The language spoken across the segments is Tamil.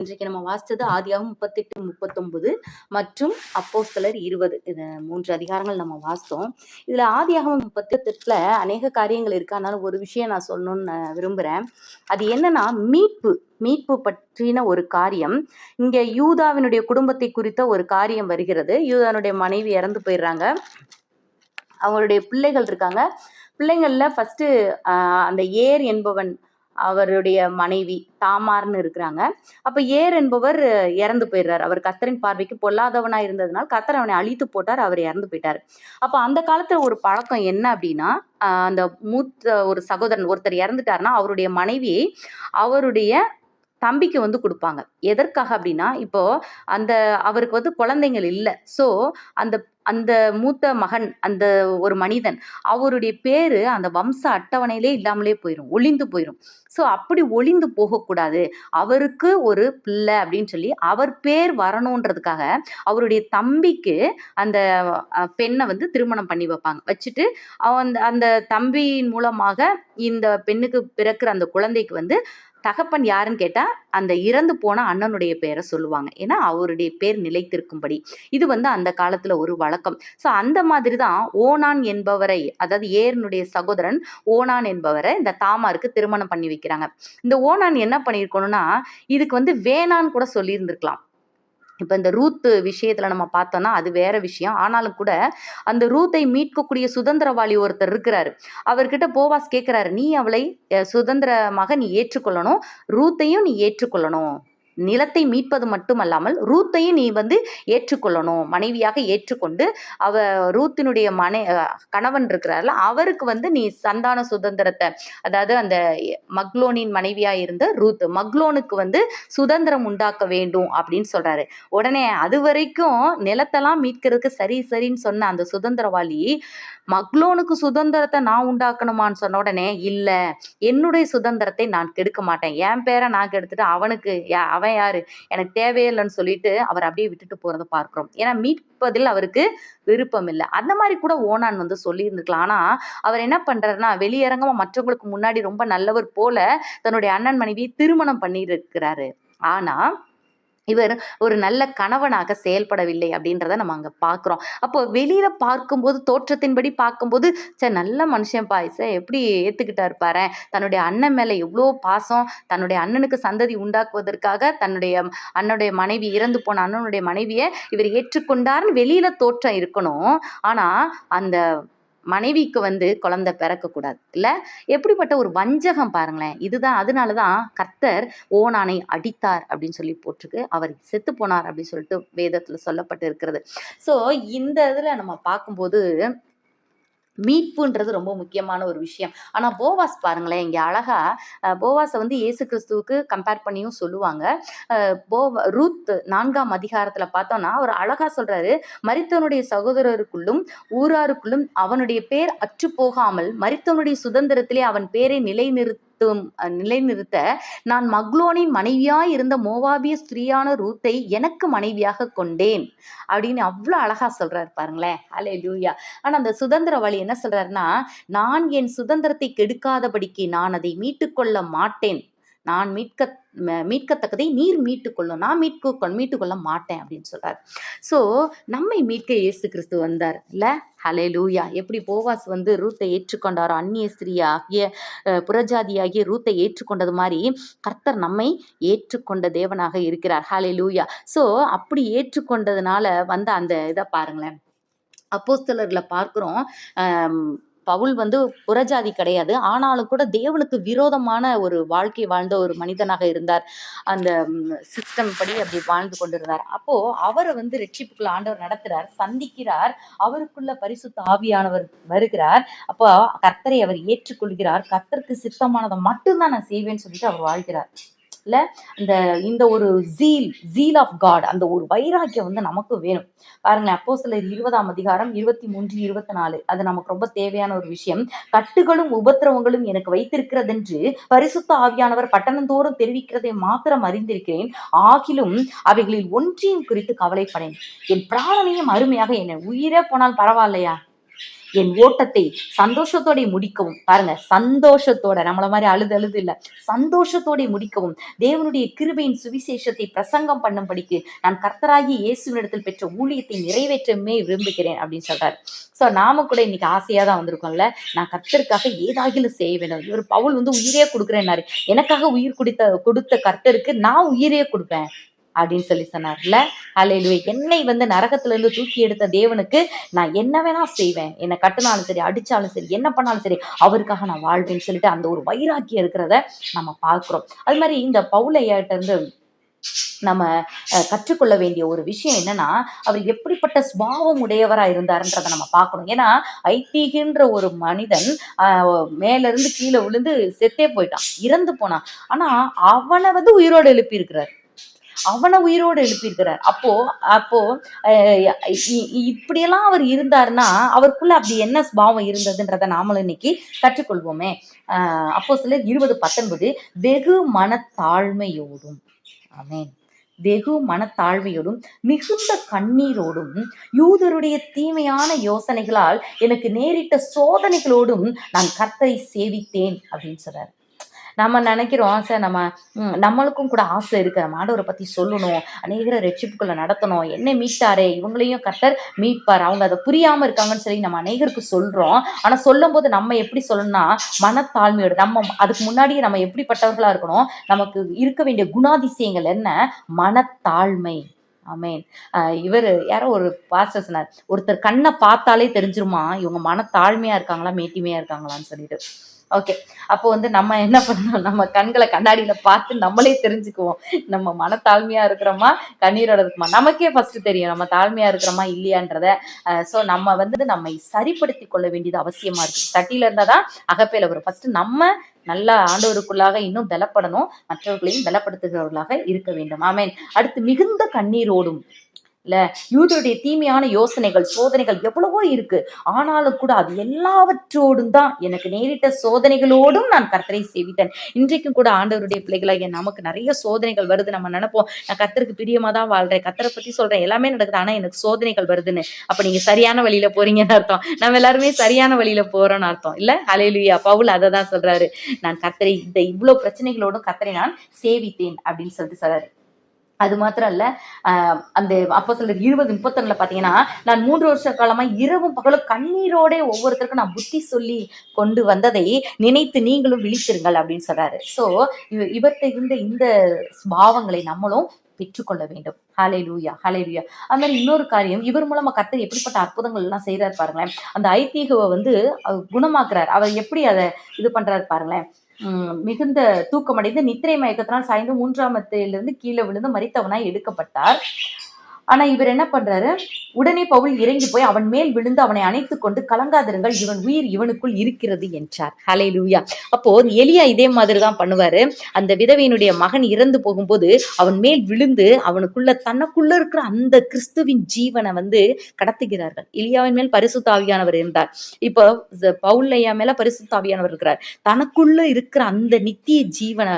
இன்றைக்கு நம்ம வாசித்தது ஆதியாகவும் முப்பத்தெட்டு முப்பத்தொன்பது மற்றும் அப்போஸ்தலர் இருபது. இது மூன்று அதிகாரங்கள் நம்ம வாசித்தோம். இதுல ஆதியாகவும் முப்பத்தெட்டுல அநேக காரியங்கள் இருக்கு. அதனால ஒரு விஷயம் நான் சொல்லணும்னு நான் விரும்புறேன். அது என்னன்னா மீட்பு. மீட்பு பற்றின ஒரு காரியம். இங்க யூதாவினுடைய குடும்பத்தை குறித்த ஒரு காரியம் வருகிறது. யூதானுடைய மனைவி இறந்து போயிடுறாங்க. அவங்களுடைய பிள்ளைகள் இருக்காங்க. பிள்ளைங்கள்ல ஃபர்ஸ்ட் அந்த ஏர் என்பவன் அவருடைய மனைவி தாமார்னு இருக்கிறாங்க. அப்ப ஏர் என்பவர் இறந்து போயிடுறார். அவர் கத்தரின் பார்வைக்கு பொல்லாதவனா இருந்ததுனால கத்தர் அவனை அழித்து போட்டார் அவர் இறந்து போயிட்டார். அப்ப அந்த காலத்துல ஒரு பழக்கம் என்ன அப்படின்னா அந்த மூத்த ஒரு சகோதரன் ஒருத்தர் இறந்துட்டாருன்னா அவருடைய மனைவி அவருடைய தம்பிக்கு வந்து கொடுப்பாங்க. எதற்காக அப்படின்னா இப்போ அந்த அவருக்கு வந்து குழந்தைங்கள் இல்லை. ஸோ அந்த அந்த மூத்த மகன் அந்த ஒரு மனிதன் அவருடைய பேரு அந்த வம்ச அட்டவணையிலே இல்லாமலே போயிடும் ஒளிந்து போயிடும் ஸோ அப்படி ஒளிந்து போகக்கூடாது. அவருக்கு ஒரு பிள்ளை அப்படின்னு சொல்லி அவர் பேர் வரணுன்றதுக்காக அவருடைய தம்பிக்கு அந்த பெண்ணை வந்து திருமணம் பண்ணி வைப்பாங்க. வச்சுட்டு அவன் அந்த தம்பியின் மூலமாக இந்த பெண்ணுக்கு பிறக்கிற அந்த குழந்தைக்கு வந்து தகப்பன் யாருன்னு கேட்டால் அந்த இறந்து போன அண்ணனுடைய பேரை சொல்லுவாங்க. ஏன்னா அவருடைய பேர் நிலைத்திருக்கும்படி. இது வந்து அந்த காலத்தில் ஒரு வழக்கம். ஸோ அந்த மாதிரி தான் ஓனான் என்பவரை அதாவது ஏர்னுடைய சகோதரன் ஓனான் என்பவரை இந்த தாமாருக்கு திருமணம் பண்ணி வைக்கிறாங்க. இந்த ஓனான் என்ன பண்ணியிருக்கணும்னா இதுக்கு வந்து வேணான்னு கூட சொல்லியிருந்திருக்கலாம். இப்போ இந்த ரூத் விஷயத்தில் நம்ம பார்த்தோம்னா அது வேற விஷயம். ஆனாலும் கூட அந்த ரூத்தை மீட்கக்கூடிய சுதந்திரவாளி ஒருத்தர் இருக்கிறாரு. அவர்கிட்ட போவாஸ் கேட்குறாரு நீ அவளை சுதந்திரமாக நீ ஏற்றுக்கொள்ளணும். ரூத்தையும் நீ ஏற்றுக்கொள்ளணும். நிலத்தை மீட்பது மட்டுமல்லாமல் ரூத்தையும் நீ வந்து ஏற்றுக்கொள்ளணும். மனைவியாக ஏற்றுக்கொண்டு அவ ரூத்தினுடைய மனை கணவன் இருக்கிறார்ல அவருக்கு வந்து நீ சந்தான சுதந்திரத்தை அதாவது அந்த மக்லோனின் மனைவியாக இருந்த ரூத் மக்லோனுக்கு வந்து சுதந்திரம் உண்டாக்க வேண்டும் அப்படின்னு சொல்றாரு. உடனே அது வரைக்கும் நிலத்தெல்லாம் மீட்கிறதுக்கு சரி சரின்னு சொன்ன அந்த சுதந்திரவாளி மக்லோனுக்கு சுதந்திரத்தை நான் உண்டாக்கணுமான்னு சொன்ன உடனே இல்லை என்னுடைய சுதந்திரத்தை நான் கெடுக்க மாட்டேன். என் பேரை நான் கெடுத்துட்டு அவனுக்கு அவன் அவன் யாரு? எனக்கு தேவையில்லைன்னு சொல்லிட்டு அவர் அப்படியே விட்டுட்டு போறதை பார்க்கிறோம். ஏன்னா மீட்பதில் அவருக்கு விருப்பம் இல்லை. அந்த மாதிரி கூட ஓனான் வந்து சொல்லியிருந்துக்கலாம் ஆனா அவர் என்ன பண்றாருன்னா வெளியரங்கமா மற்றவங்களுக்கு முன்னாடி ரொம்ப நல்லவர் போல தன்னுடைய அண்ணன் மனைவியை திருமணம் பண்ணியிருக்கிறாரு. ஆனா இவர் ஒரு நல்ல கணவனாக செயல்படவில்லை அப்படின்றத நம்ம அங்க பார்க்குறோம் அப்போ வெளியில பார்க்கும்போது தோற்றத்தின்படி பார்க்கும்போது சே நல்ல மனுஷன் பாய்ஸ எப்படி ஏத்துக்கிட்டாரு இருப்பாரு தன்னுடைய அண்ணன் மேல எவ்வளோ பாசம்? தன்னுடைய அண்ணனுக்கு சந்ததி உண்டாக்குவதற்காக தன்னுடைய அண்ணனுடைய மனைவி இறந்து போன அண்ணனுடைய மனைவியை இவர் ஏற்றுக்கொண்டார்னு வெளியில தோற்றம் இருக்கணும். ஆனா அந்த மனைவிக்கு வந்து குழந்தை பிறக்கக்கூடாது. இல்லை எப்படிப்பட்ட ஒரு வஞ்சகம் பாருங்களேன். இதுதான் அதனால தான் கர்த்தர் ஓனானை அடித்தார் அப்படின்னு சொல்லி போட்டிருக்கு. அவர் செத்து போனார் அப்படின்னு சொல்லிட்டு வேதத்தில் சொல்லப்பட்டு இருக்கிறது ஸோ இந்த இதில் நம்ம பார்க்கும்போது மீட்புன்றது ரொம்ப முக்கியமான ஒரு விஷயம். ஆனால் போவாஸ் பாருங்களேன் இங்கே அழகா போவாஸை வந்து இயேசு கிறிஸ்துவுக்கு கம்பேர் பண்ணியும் சொல்லுவாங்க. போவா ரூத் நான்காம் அதிகாரத்தில் பார்த்தோம்னா அவர் அழகா சொல்றாரு மரித்தவனுடைய சகோதரருக்குள்ளும் ஊராருக்குள்ளும் அவனுடைய பேர் அற்று போகாமல் மரித்தவனுடைய சுதந்திரத்திலே அவன் பேரை நிலைநிறுத்த நிறுத்தும் நிலைநிறுத்த நான் மக்லோனின் மனைவியாய் இருந்த மோவாபிய ஸ்திரீயான ரூத்தை எனக்கு மனைவியாக கொண்டேன். அப்படின்னு அவ்வளோ அழகா சொல்றாரு பாருங்களேன். அலே லூயா ஆனால் அந்த சுதந்திர வழி என்ன சொல்றாருன்னா நான் என் சுதந்திரத்தை கெடுக்காதபடிக்கு நான் அதை மீட்டுக்கொள்ள மாட்டேன். நான் மீட்க மீட்கத்தக்கதை நீர் மீட்டுக்கொள்ளும். நான் மீட்க மீட்டுக்கொள்ள மாட்டேன் அப்படின்னு சொல்றாரு. ஸோ நம்மை மீட்க இயேசு கிறிஸ்து வந்தார் இல்லை ஹலே லூயா எப்படி போவாஸ் வந்து ரூத்தை ஏற்றுக்கொண்டாரோ அந்நிய ஸ்திரீயாகிய அஹ், புறஜாதியாகிய ரூத்தை ஏற்றுக்கொண்டது மாதிரி கர்த்தர் நம்மை ஏற்றுக்கொண்ட தேவனாக இருக்கிறார். ஹலே லூயா ஸோ அப்படி ஏற்றுக்கொண்டதுனால வந்த அந்த இதை பாருங்களேன். அப்போஸ்தலர்களை பார்க்குறோம். பவுல் வந்து புறஜாதி கிடையாது. ஆனாலும் கூட தேவனுக்கு விரோதமான ஒரு வாழ்க்கை வாழ்ந்த ஒரு மனிதனாக இருந்தார். அந்த சிஸ்டம் படி அப்படி வாழ்ந்து கொண்டிருந்தார். அப்போ அவரை வந்து ரட்சிப்புக்குள்ள ஆண்டவர் நடத்துறார் சந்திக்கிறார். அவருக்குள்ள பரிசுத்த ஆவியானவர் வருகிறார். அப்போ கர்த்தரை அவர் ஏற்றுக்கொள்கிறார். கர்த்தருக்கு சித்தமானதை மட்டும்தான் நான் செய்வேன்னு சொல்லிட்டு அவர் வாழ்கிறார். லாஸ்ட்ல இந்த இந்த ஒரு ஜீல் ஜீல் ஆஃப் காட் அந்த ஒரு வைராக்கியம் வந்து நமக்கு வேணும். பாருங்க அப்போ சிலர் இருபதாம் அதிகாரம் இருபத்தி மூன்று இருபத்தி நாலு. அது நமக்கு ரொம்ப தேவையான ஒரு விஷயம். கட்டுகளும் உபத்திரவங்களும் எனக்கு வைத்திருக்கிறதென்று பரிசுத்த ஆவியானவர் பட்டணந்தோறும் தெரிவிக்கிறதை மாத்திரம் அறிந்திருக்கிறேன். ஆகிலும் அவைகளில் ஒன்றையும் குறித்து கவலைப்படேன். என் பிராணனையும் அருமையாக என்னை உயிரே போனால் பரவாயில்லையா? என் ஓட்டத்தை சந்தோஷத்தோட முடிக்கவும். பாருங்க சந்தோஷத்தோட நம்மள மாதிரி அழுது அழுது இல்ல. சந்தோஷத்தோட முடிக்கவும். தேவனுடைய கிருபையின் சுவிசேஷத்தை பிரசங்கம் பண்ணும்படிக்கு நான் கர்த்தராகி இயேசுவினிடத்தில் பெற்ற ஊழியத்தை நிறைவேற்றமே விரும்புகிறேன் அப்படின்னு சொல்றாரு. ஸோ நாம கூட இன்னைக்கு ஆசையா தான் வந்திருக்கோம்ல. நான் கர்த்தருக்காக ஏதாகிலும் செய்ய வேண்டும். இவர் பவுல் வந்து உயிரே கொடுக்குறேன்னாரு. எனக்காக உயிர் குடித்த கொடுத்த கர்த்தருக்கு நான் உயிரே கொடுப்பேன். அப்படின்னு சொல்லி சொன்னார்ல. அலையிலுவை என்னை வந்து நரகத்துல இருந்து தூக்கி எடுத்த தேவனுக்கு நான் என்ன வேணா செய்வேன். என்னை கட்டினாலும் சரி அடிச்சாலும் சரி என்ன பண்ணாலும் சரி அவருக்காக நான் வாழ்வேன்னு சொல்லிட்டு அந்த ஒரு வைராக்கியம் இருக்கிறத நம்ம பார்க்குறோம். அது மாதிரி இந்த பவுலையாட்ட இருந்து நம்ம கற்றுக்கொள்ள வேண்டிய ஒரு விஷயம் என்னன்னா அவர் எப்படிப்பட்ட சுபாவம் உடையவரா இருந்தாருன்றதை நம்ம பார்க்கணும். ஏன்னா ஐத்தீகின்ற ஒரு மனிதன் மேல இருந்து கீழே விழுந்து செத்தே போயிட்டான் இறந்து போனான். ஆனா அவனை வந்து உயிரோடு எழுப்பி இருக்கிறார் அவனை உயிரோடு எழுப்பியிருக்கிறார். அப்போ அப்போ இப்படியெல்லாம் அவர் இருந்தாருன்னா அவருக்குள்ள அப்படி என்ன பாவம் இருந்ததுன்றதை நாமளும் இன்னைக்கு கற்றுக்கொள்வோமே. அப்போ சிலர் இருபது பத்தொன்பது வெகு மனத்தாழ்மையோடும் ஆமேன். வெகு மனத்தாழ்மையோடும் மிகுந்த கண்ணீரோடும் யூதருடைய தீமையான யோசனைகளால் எனக்கு நேரிட்ட சோதனைகளோடும் நான் கர்த்தரை சேவித்தேன் அப்படின்னு சொல்றாரு. நம்ம நினைக்கிறோம் சார் நம்ம நம்மளுக்கும் கூட ஆசை இருக்கு. நம்ம ஆண்டவரை பத்தி சொல்லணும். அநேகரை ரட்சிப்புக்குள்ள நடத்தணும். என்ன மீட்டாரே. இவங்களையும் கர்த்தர் மீட்பார். அவங்க அதை புரியாம இருக்காங்கன்னு சொல்லி நம்ம அநேகருக்கு சொல்றோம். ஆனா சொல்லும் போது நம்ம எப்படி சொல்லணும்னா மனத்தாழ்மையோட நம்ம அதுக்கு முன்னாடியே நம்ம எப்படிப்பட்டவர்களா இருக்கணும்? நமக்கு இருக்க வேண்டிய குணாதிசயங்கள் என்ன? மனத்தாழ்மை. ஆமேன். இவர் யாரோ ஒரு பாஸ்டர் சொன்னார் ஒருத்தர் கண்ணை பார்த்தாலே தெரிஞ்சிருமா? இவங்க மனத்தாழ்மையா இருக்காங்களா? மேட்டிமையா இருக்காங்களான்னு சொல்லிட்டு. ஓகே அப்போ வந்து நம்ம என்ன பண்ணணும்? நம்ம கண்களை கண்ணாடியில பார்த்து நம்மளே தெரிஞ்சுக்குவோம். நம்ம மனத்தாழ்மையா இருக்கிறோமா? கண்ணீரோட இருக்குமா? நமக்கே ஃபர்ஸ்ட் தெரியும். நம்ம தாழ்மையா இருக்கிறோமா? இல்லையான்றத. ஸோ நம்ம வந்து நம்மை சரிப்படுத்தி கொள்ள வேண்டியது அவசியமா இருக்கு. சட்டியில இருந்தாதான் அகப்பையில வரும். ஃபர்ஸ்ட் நம்ம நல்ல ஆண்டவருக்குள்ளாக இன்னும் பலப்படணும். மற்றவர்களையும் பலப்படுத்துகிறவர்களாக இருக்க வேண்டும். ஆமேன் அடுத்து மிகுந்த கண்ணீரோடும் இல்ல யூதருடைய தீமையான யோசனைகள் சோதனைகள் எவ்வளவோ இருக்கு. ஆனாலும் கூட அது எல்லாவற்றோடும் தான் எனக்கு நேரிட்ட சோதனைகளோடும் நான் கர்த்தரை சேவித்தேன். இன்றைக்கும் கூட ஆண்டவருடைய பிள்ளைகளாகிய நமக்கு நிறைய சோதனைகள் வருது. நம்ம நினைப்போம் நான் கர்த்தருக்கு பிரியமா தான் வாழ்றேன். கர்த்தரை பத்தி சொல்றேன். எல்லாமே நடக்குது. ஆனா எனக்கு சோதனைகள் வருதுன்னு. அப்ப நீங்க சரியான வழியில போறீங்கன்னு அர்த்தம். நம்ம எல்லாருமே சரியான வழியில போறோம்னு அர்த்தம். இல்ல? அலையிலுயா பவுல் அதை தான் சொல்றாரு. நான் கர்த்தரை இந்த இவ்வளவு பிரச்சனைகளோடும் கர்த்தரை நான் சேவித்தேன் அப்படின்னு சொல்லிட்டு சொல்றாரு. அது மாத்திரம் இல்ல அந்த அப்போ சிலர் இருபது முப்பத்தொன்னுல பாத்தீங்கன்னா நான் மூன்று வருஷ காலமா இரவும் பகலும் கண்ணீரோட ஒவ்வொருத்தருக்கும் நான் புத்தி சொல்லி கொண்டு வந்ததை நினைத்து நீங்களும் விழித்திருங்கள் அப்படின்னு சொல்றாரு. சோ இவர்கிட்ட இருந்த இந்த பாவங்களை நம்மளும் பெற்றுக்கொள்ள வேண்டும். ஹலே லூயா ஹாலே லூயா அது மாதிரி இன்னொரு காரியம் இவர் மூலமா கத்தர் எப்படிப்பட்ட அற்புதங்கள் எல்லாம் செய்யறாரு பாருங்களேன். அந்த ஐதீகவை வந்து குணமாக்குறாரு. அவர் எப்படி அதை இது பண்றாரு பாருங்களேன். மிகுந்த தூக்கமடைந்து நித்திரை மயக்கத்தினால் சாய்ந்து மூன்றாம் மத்தியிலிருந்து கீழே விழுந்து மறித்தவனாய் எடுக்கப்பட்டார். ஆனா இவர் என்ன பண்றாரு? உடனே பவுல் இறங்கி போய் அவன் மேல் விழுந்து அவனை அணைத்து கொண்டு கலங்காதிருங்கள் இவன் உயிர் இவனுக்குள் இருக்கிறது என்றார். ஹலே லூயா அப்போ எலியா இதே மாதிரி தான் பண்ணுவாரு. அந்த விதவையினுடைய மகன் இறந்து போகும்போது அவன் மேல் விழுந்து அவனுக்குள்ள தனக்குள்ள இருக்கிற அந்த கிறிஸ்துவின் ஜீவனை வந்து கடத்துகிறார்கள். எலியாவின் மேல் பரிசுத்தாவியானவர் இருந்தார். இப்போ பவுல் பவுல்லையா மேல பரிசுத்தாவியானவர் இருக்கிறார். தனக்குள்ள இருக்கிற அந்த நித்திய ஜீவனை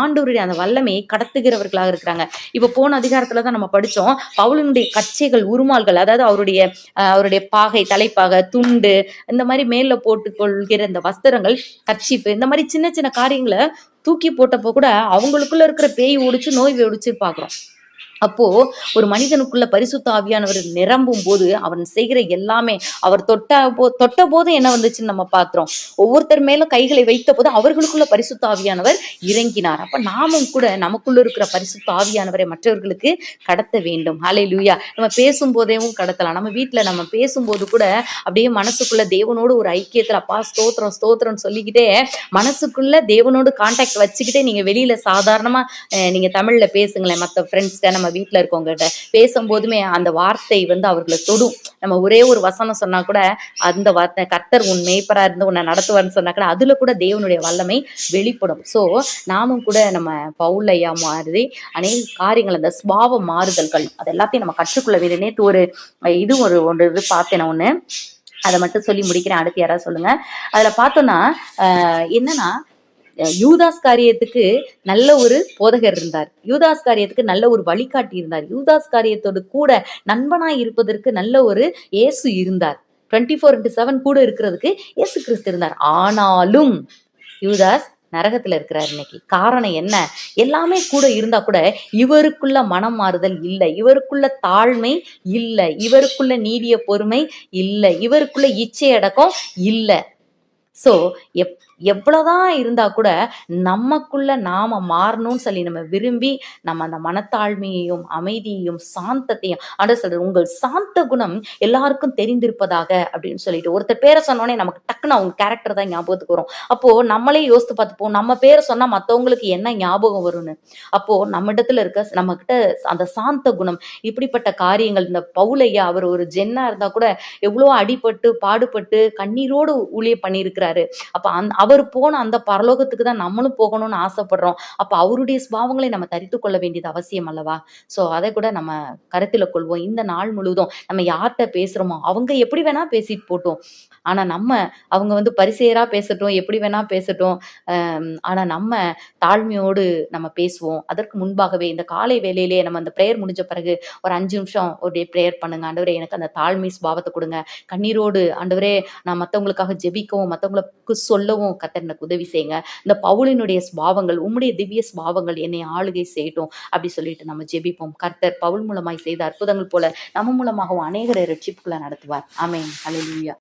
ஆண்டோருடைய அந்த வல்லமையை கடத்துகிறவர்களாக இருக்கிறாங்க. இப்ப போன அதிகாரத்துல தான் நம்ம படிச்சோம். பவுலினுடைய கச்சைகள் உருமால்கள் அதாவது அவருடைய அஹ், அவருடைய பாகை தலைப்பாகை துண்டு இந்த மாதிரி மேல போட்டுக்கொள்கிற இந்த வஸ்திரங்கள் கர்ச்சீஃப் இந்த மாதிரி சின்ன சின்ன காரியங்களை தூக்கி போட்டப்போ கூட அவங்களுக்குள்ள இருக்கிற பேய் ஓடிச்சு நோய் ஓடிச்சு பாக்குறோம் அப்போ ஒரு மனிதனுக்குள்ள பரிசுத்த ஆவியானவர் நிரம்பும் போது அவன் செய்கிற எல்லாமே அவர் தொட்ட போ தொட்ட போது என்ன வந்துச்சுன்னு நம்ம பாக்குறோம் ஒவ்வொருத்தர் மேலும் கைகளை வைத்த போது அவர்களுக்குள்ள பரிசுத்த ஆவியானவர் இறங்கினார். அப்ப நாமும் கூட நமக்குள்ள இருக்கிற பரிசுத்த ஆவியானவரை மற்றவர்களுக்கு கடத்த வேண்டும். ஹலே லூயா நம்ம பேசும்போதேவும் கடத்தலாம். நம்ம வீட்டுல நம்ம பேசும்போது கூட அப்படியே மனசுக்குள்ள தேவனோடு ஒரு ஐக்கியத்துல அப்பா ஸ்தோத்திரம் ஸ்தோத்திரம் சொல்லிக்கிட்டே மனசுக்குள்ள தேவனோடு கான்டாக்ட் வச்சுக்கிட்டே நீங்க வெளியில சாதாரணமா நீங்க தமிழ்ல பேசுங்களேன். மற்ற ஃப்ரெண்ட்ஸ்கிட்ட நம்ம நம்ம வீட்டுல இருக்கவங்ககிட்ட பேசும்போதுமே அந்த வார்த்தை வந்து அவர்களை தொடும். நம்ம ஒரே ஒரு வசனம் சொன்னா கூட அந்த வார்த்தை கர்த்தர் உன் மேய்ப்பரா இருந்து உன்னை நடத்துவார்னு சொன்னா கூட அதுல கூட தேவனுடைய வல்லமை வெளிப்படும். சோ நாமும் கூட நம்ம பவுலையா மாறுதி அநேக காரியங்கள் அந்த சுபாவ மாறுதல்கள் அது எல்லாத்தையும் நம்ம கற்றுக்கொள்ள வேண்டிய நேற்று ஒரு இது ஒரு ஒன்று இது பார்த்தேன் நான் அதை மட்டும் சொல்லி முடிக்கிறேன். அடுத்து யாராவது சொல்லுங்க. அதுல பார்த்தோம்னா என்னன்னா யூதாஸ் காரியத்துக்கு நல்ல ஒரு போதகர் இருந்தார். யூதாஸ் காரியத்துக்கு நல்ல ஒரு வழிகாட்டி இருந்தார். யூதாஸ் காரியத்தோடு கூட நண்பனாய் இருப்பதற்கு நல்ல ஒரு இயேசு இருந்தார். டுவெண்ட்டி ஃபோர் இன்ட்டு செவன் கூட இருக்கிறதுக்கு இயேசு கிறிஸ்து இருந்தார். ஆனாலும் யூதாஸ் நரகத்துல இருக்கிறார் இன்னைக்கு. காரணம் என்ன? எல்லாமே கூட இருந்தா கூட இவருக்குள்ள மனம் மாறுதல் இல்லை. இவருக்குள்ள தாழ்மை இல்லை. இவருக்குள்ள நீடிய பொறுமை இல்லை. இவருக்குள்ள இச்சை அடக்கம் இல்லை. ஸோ எப் எவ்வளோதான் இருந்தா கூட நமக்குள்ள நாம மாறணும்னு சொல்லி நம்ம விரும்பி நம்ம அந்த மனத்தாழ்மையையும் அமைதியையும் சாந்தத்தையும் ஆண்டவர் சொல்றது உங்கள் சாந்த குணம் எல்லாருக்கும் தெரிந்திருப்பதாக அப்படின்னு சொல்லிட்டு ஒருத்தர் பேரை சொன்னோடனே நமக்கு டக்குன்னு அவங்க கேரக்டர் தான் ஞாபகத்துக்கு வரும். அப்போ நம்மளே யோசித்து பார்த்துப்போம். நம்ம பேரை சொன்னா மற்றவங்களுக்கு என்ன ஞாபகம் வரும்னு? அப்போ நம்ம இடத்துல இருக்க நம்ம கிட்ட அந்த சாந்த குணம் இப்படிப்பட்ட காரியங்கள் இந்த பவுலையா அவர் ஒரு ஜென்னா இருந்தா கூட எவ்வளோ அடிபட்டு பாடுபட்டு கண்ணீரோடு ஊழிய பண்ணியிருக்கிறாரு. அப்ப அந் அவர் போன அந்த பரலோகத்துக்கு தான் நம்மளும் போகணும்னு ஆசைப்படுறோம். அப்ப அவருடைய சுபாவங்களை நம்ம தரித்து கொள்ள வேண்டியது அவசியம் அல்லவா? சோ அதை கூட நம்ம கருத்துல கொள்வோம். இந்த நாள் முழுவதும் நம்ம யார்கிட்ட பேசுறோமோ அவங்க எப்படி வேணா பேசிட்டு போட்டோம். ஆனா நம்ம அவங்க வந்து பரிசெயரா பேசட்டும் எப்படி வேணா பேசட்டும். ஆனால் ஆனா நம்ம தாழ்மையோடு நம்ம பேசுவோம். அதற்கு முன்பாகவே இந்த காலை வேலையிலே நம்ம அந்த ப்ரேயர் முடிஞ்ச பிறகு ஒரு அஞ்சு நிமிஷம் ஒரு ப்ரேயர் பண்ணுங்க. ஆண்டவரே எனக்கு அந்த தாழ்மை சுபாவத்தை கொடுங்க. கண்ணீரோடு ஆண்டவரே நான் மற்றவங்களுக்காக ஜெபிக்கவும் மற்றவங்களுக்கு சொல்லவும் கத்தர் எனக்கு உதவி செய்யுங்க. இந்த பவுலினுடைய ஸ்பாவங்கள் உம்முடைய திவ்ய சுபாவங்கள் என்னை ஆளுகை செய்யட்டும் அப்படி சொல்லிட்டு நம்ம ஜெபிப்போம். கர்த்தர் பவுல் மூலமாய் செய்த அற்புதங்கள் போல நம்ம மூலமாகவும் அநேகரை ரட்சிப்புகளை நடத்துவார். ஆமே ஹalleluya.